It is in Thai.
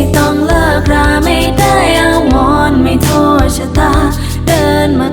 ที่ต้องเลิกราไม่ได้อาอนไม่โทษชะตา เดินมา